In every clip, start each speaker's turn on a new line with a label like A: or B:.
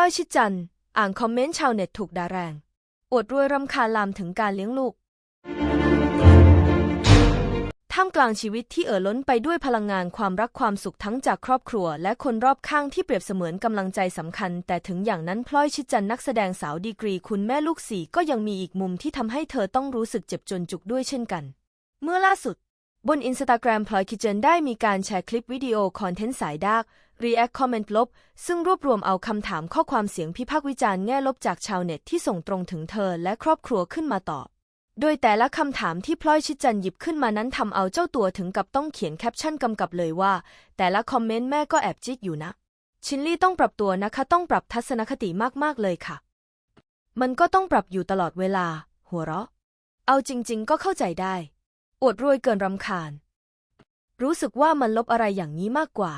A: ลอยชิดจันอ่านคอมเมนต์ชาวเน็ตถูกด่าแรง อวดรวยรำคาญลามถึงการเลี้ยงลูก ท่ามกลางชีวิตที่เอ่อล้นไปด้วยพลังงานความรักความสุขทั้งจากครอบครัว และคนรอบข้างที่เปรียบเสมือนกำลังใจสำคัญ แต่ถึงอย่างนั้นพลอยชิดจันนักแสดงสาวดีกรีคุณแม่ลูกสี่ก็ยังมีอีกมุมที่ทำให้เธอต้องรู้สึกเจ็บจนจุกด้วยเช่นกัน เมื่อล่าสุด บนอินสตาแกรมพลอยคิเจนได้มีการแชร์คลิปวิดีโอคอนเทนต์สายดาร์ก React Comment ลบ ซึ่งรวบรวมเอาคำถามข้อความเสียงพิพากษ์วิจารณ์แง่ลบจากชาวเน็ตที่ส่งตรงถึงเธอและครอบครัวขึ้นมาตอบ โดยแต่ละคำถามที่พลอยชิจันทร์หยิบขึ้นมานั้นทำเอาเจ้าตัวถึงกับต้องเขียนแคปชั่นกำกับเลยว่า แต่ละคอมเมนต์แม่ก็แอบจิกอยู่นะ ชินลี่ต้องปรับตัวนะคะต้องปรับทัศนคติมากๆเลยค่ะ มันก็ต้องปรับอยู่ตลอดเวลา หัวเราะ เอาจริง ๆ ก็เข้าใจได้ อวดรวยเกินรำคาญ รู้สึกว่ามันลบอะไรอย่างนี้มากกว่า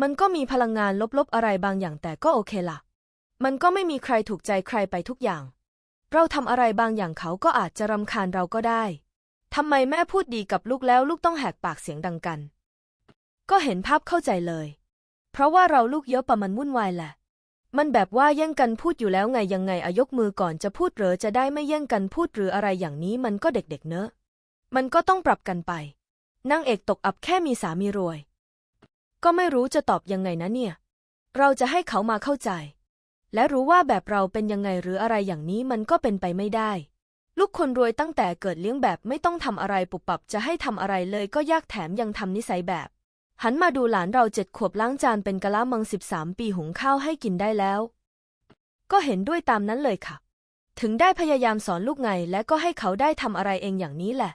A: มันก็มีพลังงานลบๆอะไรบางอย่างแต่ก็โอเคละมันก็ไม่มีใครถูกใจใครไปทุกอย่าง เราทำอะไรบางอย่างเขาก็อาจจะรำคาญเราก็ได้ทำไมแม่พูดดีกับลูกแล้วลูกต้องแหกปากเสียงดังกัน ก็เห็นภาพเข้าใจเลย เพราะว่าเราลูกเยอะประมันวุ่นวายแหละ มันแบบว่าแย่งกันพูดอยู่แล้วไงยังไงอายกมือก่อนจะพูดหรือจะได้ไม่แย่งกันพูดหรืออะไรอย่างนี้มันก็เด็กๆเนอะ มันก็ต้องปรับกันไปนางเอกตกอับแค่มีสามีรวย ก็ไม่รู้จะตอบยังไงนะเนี่ย เราจะให้เขามาเข้าใจ และรู้ว่าแบบเราเป็นยังไงหรืออะไรอย่างนี้มันก็เป็นไปไม่ได้ ลูกคนรวยตั้งแต่เกิดเลี้ยงแบบไม่ต้องทำอะไรปุบปับจะให้ทำอะไรเลยก็ยากแถมยังทำนิสัยแบบ หันมาดูหลานเราเจ็ดขวบล้างจานเป็นกะละมังสิบสามปีหุงข้าวให้กินได้แล้ว ก็เห็นด้วยตามนั้นเลยค่ะ ถึงได้พยายามสอนลูกไงและก็ให้เขาได้ทำอะไรเองอย่างนี้แหละ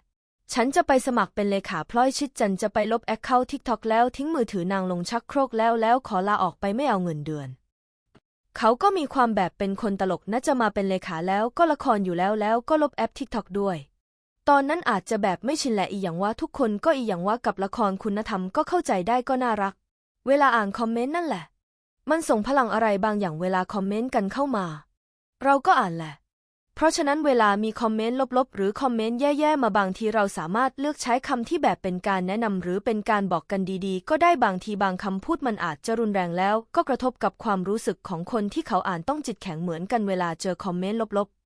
A: ฉันจะไปสมัครเป็นเลขาพลอยชิดจันทร์จะไปลบแอคเคาท์ทิกทอกแล้วทิ้งมือถือนางลงชักโครกแล้วแล้วขอลาออกไปไม่เอาเงินเดือน เขาก็มีความแบบเป็นคนตลกนะจะมาเป็นเลขาแล้วก็ละครอยู่แล้วแล้วก็ลบแอปทิกทอกด้วย ตอนนั้นอาจจะแบบไม่ชินแหละอีอย่างว่าทุกคนก็อีอย่างว่ากับละครคุณธรรมก็เข้าใจได้ก็น่ารัก เวลาอ่านคอมเมนต์นั่นแหละ มันส่งพลังอะไรบางอย่างเวลาคอมเมนต์กันเข้ามา เราก็อ่านแหละ เพราะฉะนั้นเวลามีคอมเมนต์ลบๆ หรือคอมเมนต์แย่ๆ มาบางทีเราสามารถเลือกใช้คำที่แบบเป็นการแนะนำหรือเป็นการบอกกันดีๆ ก็ได้บางทีบางคำพูดมันอาจจะรุนแรงแล้ว ก็กระทบกับความรู้สึกของคนที่เขาอ่านต้องจิตแข็งเหมือนกันเวลาเจอคอมเมนต์ลบๆ